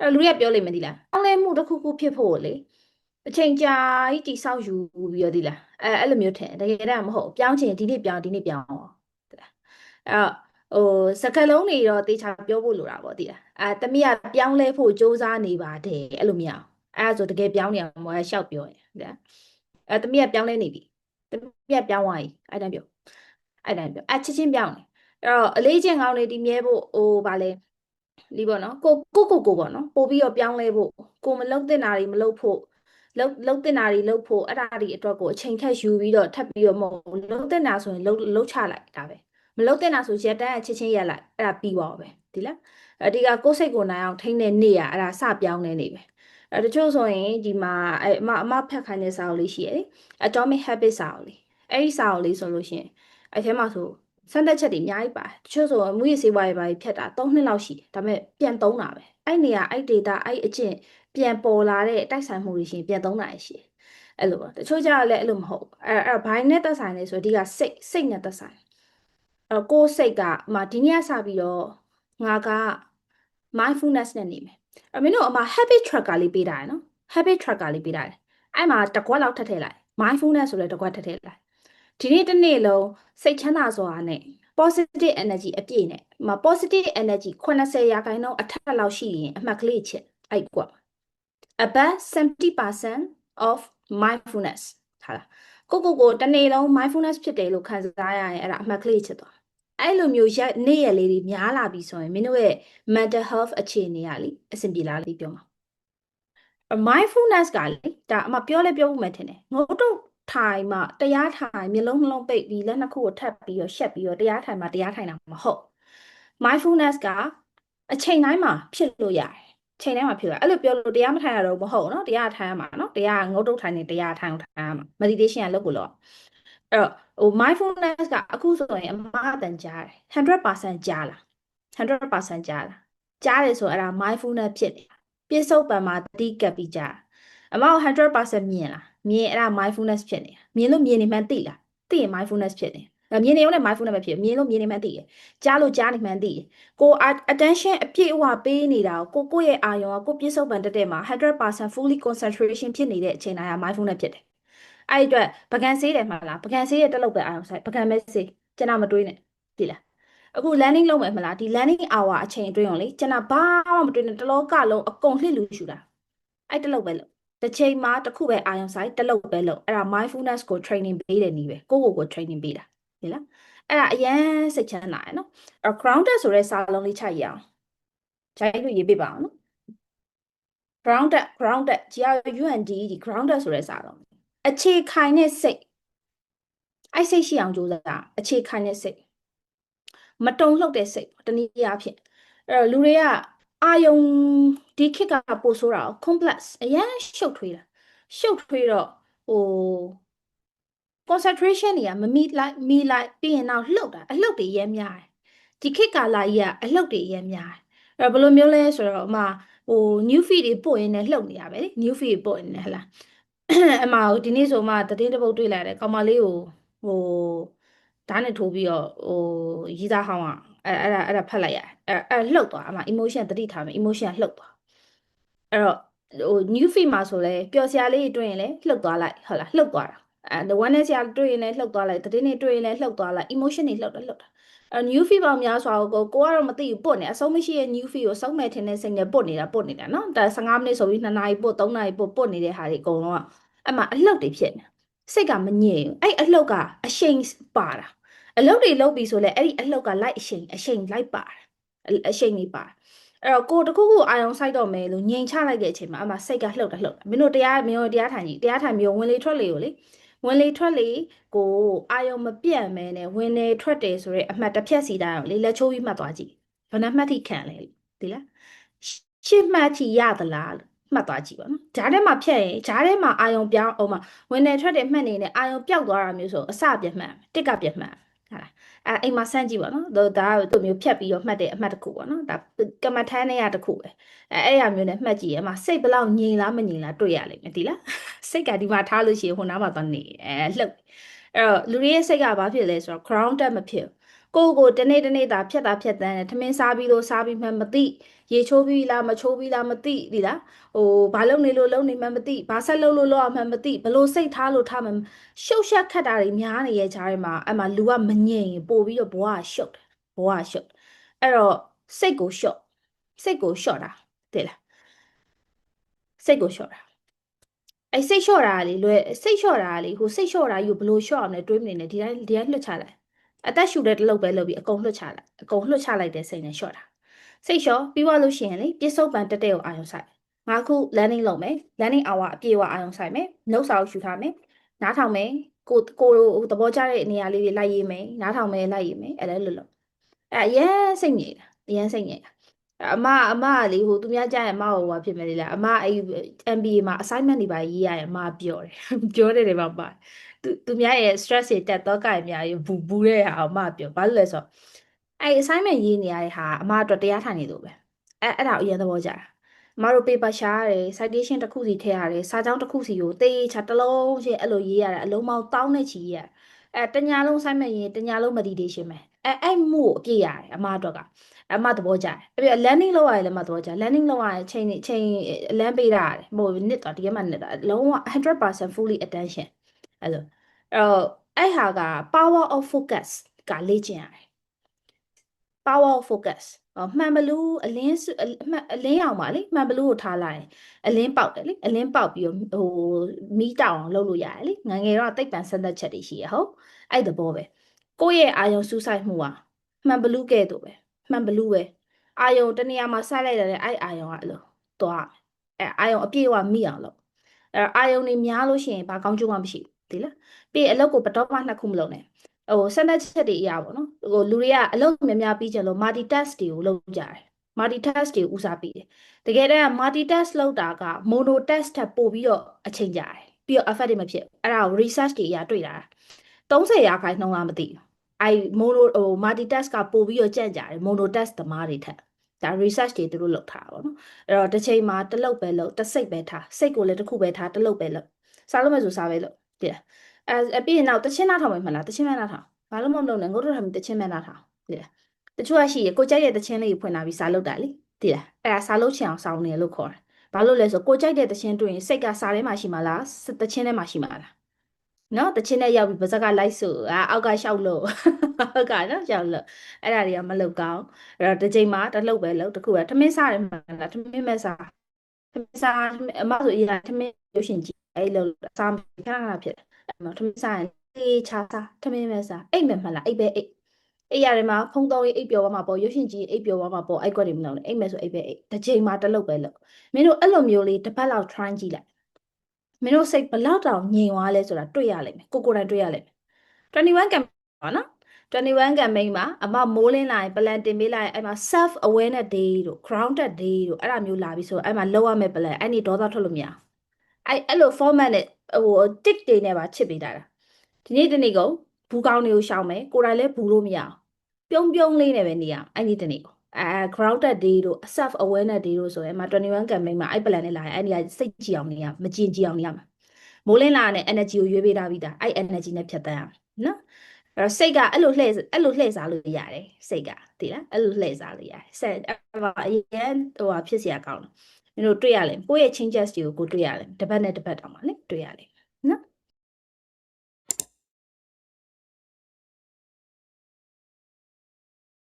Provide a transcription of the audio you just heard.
အဲ့တော့လူတွေကပြောလိမ့်မယ်ဒီလားအောင်းလဲမှုတစ်ခုခုဖြစ်ဖို့လေအချိန်ကြာကြီးတိဆောက်ယူပြီးတော့ဒီလားအဲအဲ့လိုမျိုးထင်တကယ်တမ်းမဟုတ်ပြောင်းချင်ဒီနေ့ပြောင်းဒီနေ့ပြောင်းအောင်ဒီလားအဲ့တော့ဟိုစကလုံးတွေတော့တေချာပြောဖို့လိုတာပေါ့ဒီလားအဲတမီးကပြောင်းလဲဖို့စ조사နေပါတယ်အဲ့လိုမရအောင်အဲ့ဒါဆိုတကယ်ပြောင်းနေအောင်မဟုတ်ရှောက်ပြောရင်ဒီလားအဲတမီးကပြောင်းလဲနေပြီတမီးကပြောင်းသွားပြီအဲ့တိုင်းပြောအဲ့တိုင်းပြောအချက်ချင်းပြောင်းနေအဲ့တော့အလေးချင်းကောင်းနေဒီမြဲဖို့ဟိုဗာလဲ လီပေါ့နော်ကိုကိုကိုကိုပေါ့နော်ပို့ပြီးတော့ပြောင်းလဲဖို့ကိုမလုံတဲ့နာတွေမလုံဖို့လုံလုံတဲ့နာတွေလုံဖို့အဲ့ဒါတွေအတွက်ကိုအချိန်ခက်ယူပြီးတော့ထပ်ပြီးတော့မဟုတ်လုံတဲ့နာဆိုရင်လုံလုံချလိုက်ဒါပဲမလုံတဲ့နာဆိုရက်တန်းအချက်ချင်းရက်လိုက်အဲ့ဒါပြီးသွားပဲဒီလားအဒီကကိုယ်စိတ်ကိုနိုင်အောင်ထိန်းတဲ့နေ့อ่ะအဲ့ဒါစပြောင်းနေနေပဲအဲတချို့ဆိုရင်ဒီမှာအအမအမဖက်ခိုင်းတဲ့စာအုပ်လေးရှိရတယ် Atomic Habits စာအုပ်လေးအဲ့ဒီစာအုပ်လေးဆိုလို့ရှိရင်အဲ့ထဲမှာဆို စမ်းသက်ချက်တွေအများကြီးပါတယ်တချို့ဆိုမူရည်စေးပွားရေးပါဖြတ်တာ3နှစ်လောက်ရှိတယ်ဒါပေမဲ့ပြန်သုံးတာပဲအဲ့နေရာအဲ့ data အဲ့အကျင့်ပြန်ပေါ်လာတဲ့တိုက်ဆိုင်မှုတွေရှင်ပြန်သုံးတာရှိတယ်အဲ့လိုပါတချို့ကြတော့လည်းအဲ့လိုမဟုတ်ဘူးအဲ့အဲ့ဘိုင်းနဲ့သက်ဆိုင်နေဆိုဒီကစိတ်စိတ်နဲ့သက်ဆိုင်အဲ့ကိုယ်စိတ်ကမှဒီနေ့ကစပြီးတော့ငါက mindfulness နဲ့နေမယ်အမင်းတို့အမ habit tracker လေးပေးတာရယ်နော် habit tracker လေးပေးတာတယ်အဲ့မှာတစ်ခွက်လောက်ထပ်ထည့်လိုက် mindfulness ဆိုတဲ့တစ်ခွက်ထပ်ထည့်လိုက် ဒီနေ့တစ်နေ့လုံးစိတ်ချမ်းသာစွာနဲ့ positive energy အပြည့်နဲ့မ positive energy 80ရာခိုင်နှုန်းအထက်လောက်ရှိရင်အမှတ်ကလေးချက်အဲ့ကွာ above 70% of mindfulness ဟာလားကိုကိုကိုတစ်နေ့လုံး mindfulness ဖြစ်တယ်လို့ခံစားရရင်အဲ့ဒါအမှတ်ကလေးချက်သွားအဲ့လိုမျိုးရက်နေ့ရက်လေးတွေများလာပြီဆိုရင်မင်းတို့ရဲ့ mental health အခြေအနေကလေအဆင်ပြေလားလေးပြောမှာ mindfulness ကလေဒါအမပြောလဲပြောဖို့မှထင်တယ်ငိုတို့ ထိုင်မှတရားထိုင်မျိုးလုံးနှလုံးပိတ်ပြီးလက်နှစ်ခုကိုထပ်ပြီးတော့ရှက်ပြီးတော့တရားထိုင်မှတရားထိုင်တာမဟုတ် mindfulness ကအချိန်တိုင်းမှာဖြစ်လို့ရတယ်ချိန်တိုင်းမှာဖြစ်လို့အဲ့လိုပြောလို့တရားမထိုင်ရတော့မဟုတ်နော်တရားထိုင်ရမှာနော်တရားငုတ်တုတ်ထိုင်နေတရားထိုင်ထိုင်ရမှာ meditation ကလုပ်ကိုလို့အဲ့တော့ဟို mindfulness ကအခုဆိုရင်အမအတန်ကြားတယ်100%ကြားလား100%ကြားလားကြားတယ်ဆိုအဲ့ဒါ mindfulness ဖြစ်နေတာပြစ္ဆုတ်ပံမှာတတိကပ်ပြီးကြားအမက100%မြင်လား မြင်အဲ့ဒါ mindfulness ဖြစ်နေတာမြင်လို့မြင်နေမှန်းသိလားသိရင် mindfulness ဖြစ်တယ်ဒါမြင်နေရုံနဲ့ mindfulness ပဲဖြစ်မြင်လို့မြင်နေမှန်းသိတယ်ကြားလို့ကြားနေမှန်းသိတယ်ကို attention အပြည့်အဝပေးနေတာကိုကိုယ့်ရဲ့အာရုံကကိုပြစ္ဆုတ်ပံတက်တဲ့မှာ100% fully concentration ဖြစ်နေတဲ့အချိန်တိုင်းက mindfulness ဖြစ်တယ်အဲ့ဒီအတွက်ပကံဆေးတယ်မှာလားပကံဆေးရဲ့တက်လို့ပဲအာရုံဆိုင်ပကံပဲဆေးကျွန်တော်မတွေးနဲ့ဒီလားအခု landing လုပ်မယ်မလားဒီ landing hour အချိန်အတွင်းရောလေကျွန်တော်ဘာမှမတွေးနဲ့တလောကလုံးအကုန်လှစ်လူရှူတာအဲ့တက်လို့ပဲလို့ တစ်ချိန်မှာတစ်ခုပဲအာရုံဆိုင်တက်လို့ပဲလို့အဲ့ဒါ mindfulness ကို training ပေးတယ်နီးပဲကိုယ့်ကိုယ်ကို training ပေးတာဒီလားအဲ့ဒါအရန်စိတ်ချမ်းသာရယ်နော်အဲ့ grounded ဆိုတဲ့စာလုံးလေးချိန်ရအောင်ချိန်လို့ရေးပေးပါအောင်နော် grounded grounded G R U N D ဒီ grounded ဆိုတဲ့စာလုံးအခြေခိုင်တဲ့စိတ်အဲ့စိတ်ရှိအောင်ကြိုးစားအခြေခိုင်တဲ့စိတ်မတုံ့လှုပ်တဲ့စိတ်ပေါ့တနည်းအားဖြင့်အဲ့တော့လူတွေက အာယုံဒီခေတ်ကပို့ဆိုးတာ complex အရန်ရှုပ်ထွေးတာရှုပ်ထွေးတော့ဟို concentration တွေကမမီလိုက်မီလိုက်ပြီးရင်တော့လှုပ်တာအလှုပ်တွေရဲများတယ်ဒီခေတ်ကာလကြီးကအလှုပ်တွေရဲများတယ်အဲ့တော့ဘယ်လိုမျိုးလဲဆိုတော့အမဟို new feed တွေပို့ရင်းနဲ့လှုပ်နေရပဲလေ new feed ပို့ရင်းနဲ့ဟလားအမဒီနေ့ဆိုမှတည်င်းတစ်ပုတ်တွေ့လိုက်တယ်ကောင်မလေးကိုဟိုဓာတ်နဲ့ထိုးပြီးတော့ဟိုရီးသားဟောင်းอ่ะ အဲ့အဲ့ဒါအဲ့ဒါဖတ်လိုက်ရတယ်အဲ့အဲ့လှုပ်သွားအမ emotion တတိထားမယ် emotion လှုပ်သွားအဲ့တော့ဟို new feed မှာဆိုလဲပျော်စရာလေးတွေ့ရင်လဲလှုပ်သွားလိုက်ဟုတ်လားလှုပ်သွားတာအဲ one နဲ့ဆရာတွေ့ရင်လည်းလှုပ်သွားလိုက်တည်င်းတွေတွေ့ရင်လည်းလှုပ်သွားလိုက် emotion တွေလှုပ်တယ်လှုပ်တာအဲ new feed ပေါင်းများစွာကိုကိုကတော့မသိဘူးပုတ်နေအဆုံးမရှိရဲ့ new feed ကိုစုံမဲ့ထင်တဲ့စိတ်နဲ့ပုတ်နေတာပုတ်နေတာနော်ဒါ15မိနစ်ဆိုပြီး2နာရီပုတ်3နာရီပုတ်ပုတ်နေတဲ့ဟာတွေအကုန်လုံးကအဲ့မှာအလှုပ်တွေဖြစ်နေစိတ်ကမငြိမ်ဘူးအဲ့အလှုပ်ကအရှိန်ပါတာ အလှုပ်တွေလှုပ်ပြီးဆိုလဲအဲ့ဒီအလှုပ်ကလိုက်အရှိန်အရှိန်လိုက်ပါတာအရှိန်ကြီးပါအဲ့တော့ကိုတခုခုအာယုံစိုက်တော့မယ်လို့ငြိမ်ချလိုက်တဲ့အချိန်မှာအမှစိတ်ကလှုပ်တာလှုပ်တာမင်းတို့တရားမင်းတို့တရားထိုင်ကြီးတရားထိုင်မျိုးဝင်လေထွက်လေကိုလေဝင်လေထွက်လေကိုအာယုံမပြတ်မဲနဲ့ဝင်လေထွက်တယ်ဆိုရဲအမှတ်တစ်ဖြက်စီတိုင်းအောင်လေလက်ချိုးပြီးမှတ်သွားကြည့်ဘယ်နှမှတ်ထိခံလဲဒီလားရှစ်မှတ်ထိရသလားလို့မှတ်သွားကြည့်ပါနော်ဂျားထဲမှာဖြတ်ရင်ဂျားထဲမှာအာယုံပြောင်းအောင်မှာဝင်နေထွက်တဲ့မှတ်နေနဲ့အာယုံပျောက်သွားတာမျိုးဆိုအစပြတ်မှတ်တစ်ကပြတ်မှတ်ဟာလား အဲအိမ်မှာစမ်းကြည့်ပါနော်ဒါဒါတို့မျိုးဖြတ်ပြီးတော့မှတ်တဲ့အမှတ်တစ်ခုပေါ့နော်ဒါကမ္မထမ်းနဲ့ရတစ်ခုပဲအဲအဲ့ရမျိုးနဲ့မှတ်ကြည့်ရမှာစိတ်ဘလောက်ငြိမ်လားမငြိမ်လားတွေ့ရလိမ့်မယ်ဒီလားစိတ်ကဒီမှာထားလို့ရှိရင်ဟိုနားမှာသွားနေအဲလှုပ်အဲ့တော့လူတွေရဲ့စိတ်ကဘာဖြစ်လဲဆိုတော့ grounded မဖြစ် ကိုယ့်ကိုတနေ့တနေ့တာဖြတ်တာဖြတ်တန်းတယ်ထမင်းစားပြီးလို့စားပြီးမှမသိရေချိုးပြီးလားမချိုးပြီးလားမသိဒီလားဟိုဘာလုပ်နေလို့လုပ်နေမှမသိဘာဆက်လုပ်လို့လုပ်အောင်မှမသိဘလို့စိတ်ထားလို့ထားမှရှုပ်ရှက်ခတ်တာတွေများနေရဲ့ကြားထဲမှာအဲ့မှာလူကမငြိမ်ပို့ပြီးတော့ဘဝကရှုပ်တယ်ဘဝကရှုပ်အဲ့တော့စိတ်ကိုရှော့စိတ်ကိုရှော့တာသိလားစိတ်ကိုရှော့တာအဲ့စိတ်လျှော့တာလေလွယ်စိတ်လျှော့တာလေဟိုစိတ်လျှော့တာယူဘလို့လျှော့အောင်လဲတွေးမနေနဲ့ဒီတိုင်းဒီတိုင်းလွတ်ချလိုက် အသက်ရှူတဲ့တလုပ်ပဲလုပ်ပြီးအကုန်လွတ်ချလိုက်အကုန်လွတ်ချလိုက်တဲ့စိတ်နဲ့လျှော့တာစိတ်လျှော့ပြီးသွားလို့ရှိရင်လေပြစ္ဆုတ်ပံတက်တဲ့ကိုအာရုံစိုက်ငါခု landing လုပ်မယ် landing hour အပြည့်အဝအာရုံစိုက်မယ်နှုတ်စာကိုယူထားမယ်နားထောင်မယ်ကိုကိုသဘောကျတဲ့နေရာလေးတွေလိုက်ရေးမယ်နားထောင်မယ်လိုက်ရေးမယ်အဲ့ဒါလွတ်လို့အဲ့အရင်စိတ်ငြိမ်တာအရင်စိတ်ငြိမ်တာအမအမကလေဟိုသူများကြားရင်အမဟိုဘာဖြစ်မယ်လေလားအမအဲ့ MBA မှာ assignment တွေပါရေးရရင်အမပြောတယ်ပြောတယ်တွေပါပါ သူသူများရဲ့ stress တွေတက်တော့ကြရင်များရင်ဘူးဘူးတဲ့ဟာအမပြောဘာလို့လဲဆိုတော့အဲ့ assignment ရေးနေရတဲ့ဟာအမအတွက်တရားထိုင်နေလို့ပဲအဲ့အဲ့ဒါကိုအရင်သဘောကျတာအမတို့ paper ရှာရတယ် citation တစ်ခုစီထည့်ရတယ်စာကြောင်းတစ်ခုစီကိုတေးချတစ်လုံးချင်းအဲ့လိုရေးရတယ်အလုံးပေါင်းတောင်းနဲ့ချီရေးရတယ်အဲတညာလုံး assignment ရေးတညာလုံး meditation ပဲအဲအဲ့မှုကိုအပြည့်ရတယ်အမအတွက်ကအမသဘောကျတယ်အပြည့် landing လောက်ရတယ်လည်းမသဘောကျ landing လောက်ရရင်ချိန်ချိန်လမ်းပေးတာရတယ်မဟုတ်နစ်တော့ဒီကမှနစ်တာလုံးဝ100% fully attention အဲ့လိုအဲ့တော့အဲ့ဟာက power of focus ကလေ့ကျင့်ရတယ် power of focus မှန်ဘလူးအလင်းအလင်းအောင်ပါလေမှန်ဘလူးကိုထားလိုက်ရင်အလင်းပေါက်တယ်လေအလင်းပေါက်ပြီးတော့ဟိုမီးတောင်အောင်လုပ်လို့ရတယ်လေငငယ်တော့တိတ်ပန်ဆက်သက်ချက်တွေရှိရဟုတ်အဲ့တဘောပဲကိုယ့်ရဲ့အာယုံစူးစိုက်မှုဟာမှန်ဘလူးကဲ့သို့ပဲမှန်ဘလူးပဲအာယုံတနေရာမှာစိုက်လိုက်တယ်အဲ့အာယုံကအဲ့လိုသွားအဲ့အာယုံအပြည့်အဝမိအောင်လုပ်အဲ့အာယုံတွေများလို့ရှိရင်ဘာကောင်းကျိုးမှမရှိဘူး ဒီလားပြီးအလုပ်ကိုဘတော်မှနှစ်ခုမလုပ်နဲ့ဟိုစက်သက်ချက်တွေအရာပေါ့နော်ဟိုလူတွေကအလုပ်များများပြီးကြလို့ multi task တွေကိုလုပ်ကြတယ် multi task တွေကိုဦးစားပေးတယ်တကယ်တမ်း multi task လုပ်တာက mono task ထက်ပိုပြီးတော့အချိန်ကြာတယ်ပြီးတော့ effective မဖြစ်အဲ့ဒါကို research တွေအရာတွေ့တာ30ရာခိုင်နှုန်းလားမသိဘူးအဲ့ mono ဟို multi task ကပိုပြီးတော့ကြန့်ကြာတယ် mono task သမားတွေထက်ဒါ research တွေသူတို့လုပ်ထားတာပေါ့နော်အဲ့တော့တစ်ချိန်မှာတစ်လုပ်ပဲလုပ်တစ်စိတ်ပဲထားစိတ်ကိုလည်းတစ်ခုပဲထားတစ်လုပ်ပဲလုပ်စားလို့မဆိုစားပဲလုပ် တည်လားအဲပြီးရင်တော့တချင်းနားထောင်မယ်မလားတချင်းမဲနားထောင်ဘာလို့မလုပ်လဲငို့တို့ထားပြီးတချင်းမဲနားထောင်တည်လားတချို့ကရှိရကိုကြိုက်တဲ့တချင်းလေးကိုဖွင့်လာပြီးစားလုပ်တာလေတည်လားအဲ့ဒါစားလုပ်ချင်အောင်စောင်းနေလို့ခေါ်တယ်ဘာလို့လဲဆိုကိုကြိုက်တဲ့တချင်းတွေ့ရင်စိတ်ကစားထဲမှာရှိမှာလားတချင်းထဲမှာရှိမှာလားနော်တချင်းနဲ့ရောက်ပြီးပါဇက်ကလိုက်ဆိုအာအောက်ကရှောက်လို့ဟုတ်ကနော်ရှောက်လို့အဲ့ဒါတွေကမလုပ်ကောင်းအဲ့တော့တစ်ချိန်မှာတစ်လုပ်ပဲလုပ်တစ်ခုကထမင်းစားတယ်မှာလားထမင်းမဲ့စားထမင်းစားအမဆိုအရင်ထမင်းရုပ်ရှင်ကြည့် အဲ့လိုစားခဏခဏဖြစ်တယ်အဲ့မှာထမင်းစားရင်အေးချာစားထမင်းမဲ့စားအိတ်မဲ့မလားအိတ်ပဲအိတ်အိတ်ရတယ်မှာဖုံးတော်ရေးအိတ်ပျော်သွားမှာပေါ့ရုပ်ရှင်ကြည့်အိတ်ပျော်သွားမှာပေါ့အိတ်ကွက်တွေမလုပ်နဲ့အိတ်မဲ့ဆိုအိတ်ပဲအိတ်တစ်ချိန်မှာတစ်လုပ်ပဲလုပ်မင်းတို့အဲ့လိုမျိုးလေးတစ်ပတ်လောက် try ကြည့်လိုက်မင်းတို့စိတ်ဘလောက်တောင်ငြိမ်သွားလဲဆိုတာတွေ့ရလိမ့်မယ်ကိုကိုယ်တိုင်တွေ့ရလိမ့်မယ်21 campaign ပါနော်21 campaign မှာအမမိုးလင်းလာရင် plan တင်ပေးလိုက်ရင်အဲ့မှာ self awareness day တို့ grounded day တို့အဲ့ဒါမျိုးလာပြီးဆိုအဲ့မှာလောက်ရမယ့် plan အဲ့ဒီဒေါသထွက်လို့မရ အဲ့အဲ့လို format နဲ့ဟို tick တွေနဲ့ပါချစ်ပေးတာလားဒီနေ့တနေ့ကိုဘူးကောင်းတွေကိုရှောင်မယ်ကိုယ်တိုင်လည်းဘူးလို့မရအောင်ပြုံးပြုံးလေးနဲ့ပဲနေရအောင်အဲ့ဒီတနေ့ကိုအဲ grounded day တို့ self awareness day တို့ဆိုရဲမှာ21 campaign မှာအဲ့ plan နဲ့လာရင်အဲ့ဒီကစိတ်ကြည်အောင်နေရမကြင်ကြည်အောင်နေရမှာမိုးလင်းလာတဲ့ energy ကိုရွေးပေးထားပြီးသားအဲ့ energy နဲ့ဖြတ်သန်းရမယ်နော်အဲ့တော့စိတ်ကအဲ့လိုလှည့်အဲ့လိုလှည့်စားလို့ရတယ်စိတ်ကသိလားအဲ့လိုလှည့်စားလို့ရတယ်ဆက်အရင်ဟိုဟာဖြစ်စရာကောင်းတယ် တို့တွေ့ရလဲကိုယ့်ရဲ့ changes တွေကိုကိုတွေ့ရလဲတစ်ပတ်နဲ့တစ်ပတ်တောင်မှလေတွေ့ရလဲ